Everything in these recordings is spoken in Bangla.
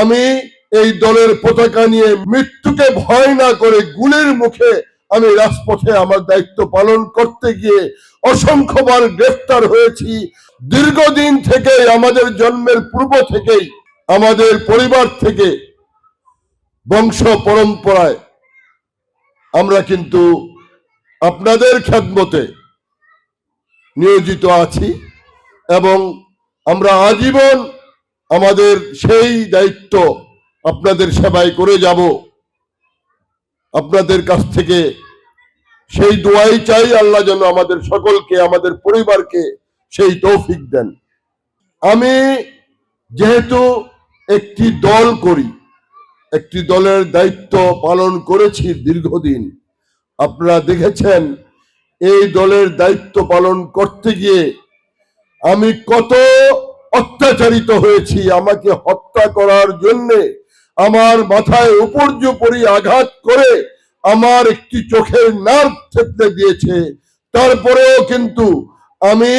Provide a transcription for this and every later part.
আমি এই দলের পতাকা নিয়ে মৃত্যুকে ভয় না করে গুলির মুখে আমি রাজপথে আমার দায়িত্ব পালন করতে গিয়ে অসংখ্যবার গ্রেফতার হয়েছি। দীর্ঘদিন থেকে আমাদের জন্মের পূর্ব থেকেই আমাদের পরিবার থেকে বংশ পরম্পরায় আমরা কিন্তু আপনাদের খ্যাতমতে নিয়োজিত আছি এবং আমরা আজীবন আমাদের সেই দায়িত্ব আপনাদের সেবায় করে যাব। আপনাদের কাছ থেকে সেই দোয়াই চাই, আল্লাহ যেন আমাদের সকলকে, আমাদের পরিবারকে সেই তৌফিক দেন। আমি যেহেতু একটি দল করি, একটি দলের দায়িত্ব পালন করেছি দীর্ঘদিন। আপনারা দেখেছেন, এই দলের দায়িত্ব পালন করতে গিয়ে আমি কত অত্যাচারিত হয়েছি আমাকে হত্যা করার জন্য। আমার মাথায় উপর্যুপরি আঘাত করে আমার একটি চোখের নার্ভ থেতলে দিয়েছে। তারপরেও কিন্তু আমি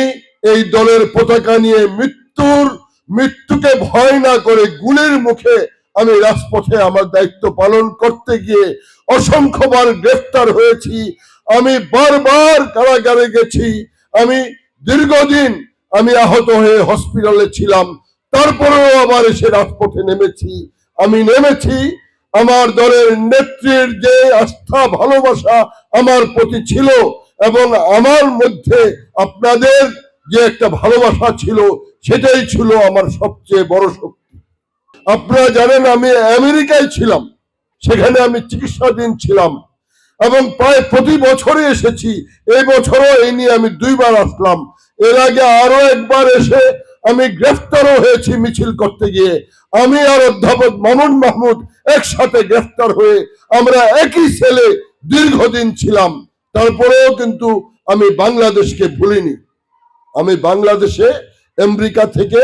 এই দলের পতাকা নিয়ে মৃত্যুর, মৃত্যুকে ভয় না করে গুলির মুখে আমি রাজপথে আমার দায়িত্ব পালন করতে গিয়ে অসংখ্যবার গ্রেফতার হয়েছি। আমি বারবার কারাগারে গেছি। আমি দীর্ঘদিন আমি আহত হয়ে হসপিটালে ছিলাম। তারপরেও আবার এসে রাজপথে নেমেছি। আমি নেমেছি আমার দলের নেত্রীর যে আস্থা, ভালোবাসা আমার প্রতি ছিল এবং আমার মধ্যে আপনাদের যে একটা ভালোবাসা ছিল, সেটাই ছিল আমার সবচেয়ে বড় শক্তি। আপনারা জানেন আমি আমেরিকায় ছিলাম। সেখানে আমি চিকিৎসাধীন ছিলাম। এবং প্রায় প্রতি বছরে এসেছি। এই বছরও এই নিয়ে আমি দুইবার আসলাম। এর আগে আরও একবার এসে আমি গ্রেফতারও হয়েছি মিছিল করতে গিয়ে। আমি আর অধ্যাপক মামুন মাহমুদ একসাথে গ্রেফতার হয়ে আমরা একই ছেলে দীর্ঘদিন ছিলাম। তারপরেও কিন্তু আমি বাংলাদেশকে ভুলিনি। আমি বাংলাদেশে আমেরিকা থেকে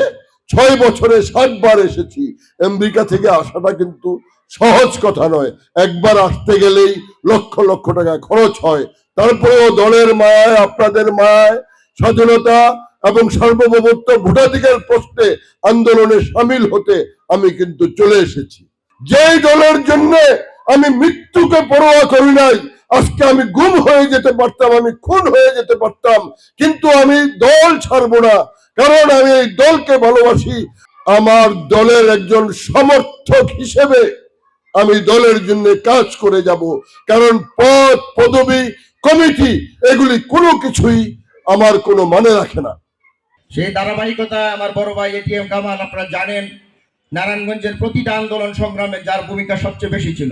ছয় বছরে ষাটবার এসেছি। আমেরিকা থেকে আসাটা কিন্তু সহজ কথা নয়। একবার আসতে গেলেই লক্ষ লক্ষ টাকা খরচ হয়। তারপরেও দলের মায় আপনাদের মায় স্বাধীনতা এবং সার্বভৌমত্ব ভোটাধিকার প্রশ্নে আন্দোলনে সামিল হতে আমি কিন্তু চলে এসেছি। যেই দলের জন্য আমি মৃত্যুকে পরোয়া করি নাই, আজকে আমি গুম হয়ে যেতে পারতাম, আমি খুন হয়ে যেতে পারতাম, কিন্তু আমি দল ছাড়বো না, কারণ আমি এই দলকে ভালোবাসি। আমার দলের একজন সমর্থক হিসেবে আমি দলের জন্য কাজ করে যাব। কারণ পদ, পদবি, কমিটি, এগুলি কোনো কিছুই আমার কোনো মানে রাখে না। সেই ধারাবাহিকতা আমার বড় ভাই এটিএম কামাল, আপনারা জানেন, নারায়ণগঞ্জের প্রতিটা আন্দোলন সংগ্রামে যার ভূমিকা সবচেয়ে বেশি ছিল,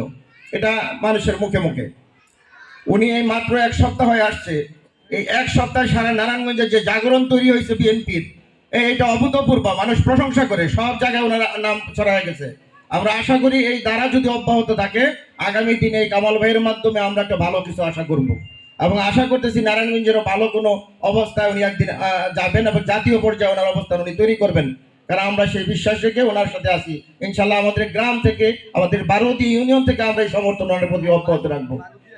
এটা মানুষের মুখে মুখে। উনি এই মাত্র এক সপ্তাহ হয়ে আসছে। এই এক সপ্তাহে সারা নারায়ণগঞ্জের যে জাগরণ তৈরি হয়েছে বিএনপির এটা অভূতপূর্ব। মানুষ প্রশংসা করে, সব জায়গায় ওনার নাম ছড়ায় গেছে। আমরা আশা করি এই দ্বারা যদি অব্যাহত থাকে, আগামী দিনে এই কামাল ভাইয়ের মাধ্যমে আমরা একটা ভালো কিছু আশা করব। এবং আশা করতেছি নারায়ণগঞ্জের ভালো কোনো অবস্থায় উনি একদিন যাবেন এবং জাতীয় পর্যায়ে ওনার অবস্থান উনি তৈরি করবেন। কারণ আমরা সেই বিশ্বাস রেখে ওনার সাথে আসি ইনশাল্লাহ আমাদের গ্রাম থেকে, আমাদের বারোটি ইউনিয়ন থেকে আমরা এই সমর্থন ওনার প্রতি অব্যাহত রাখব।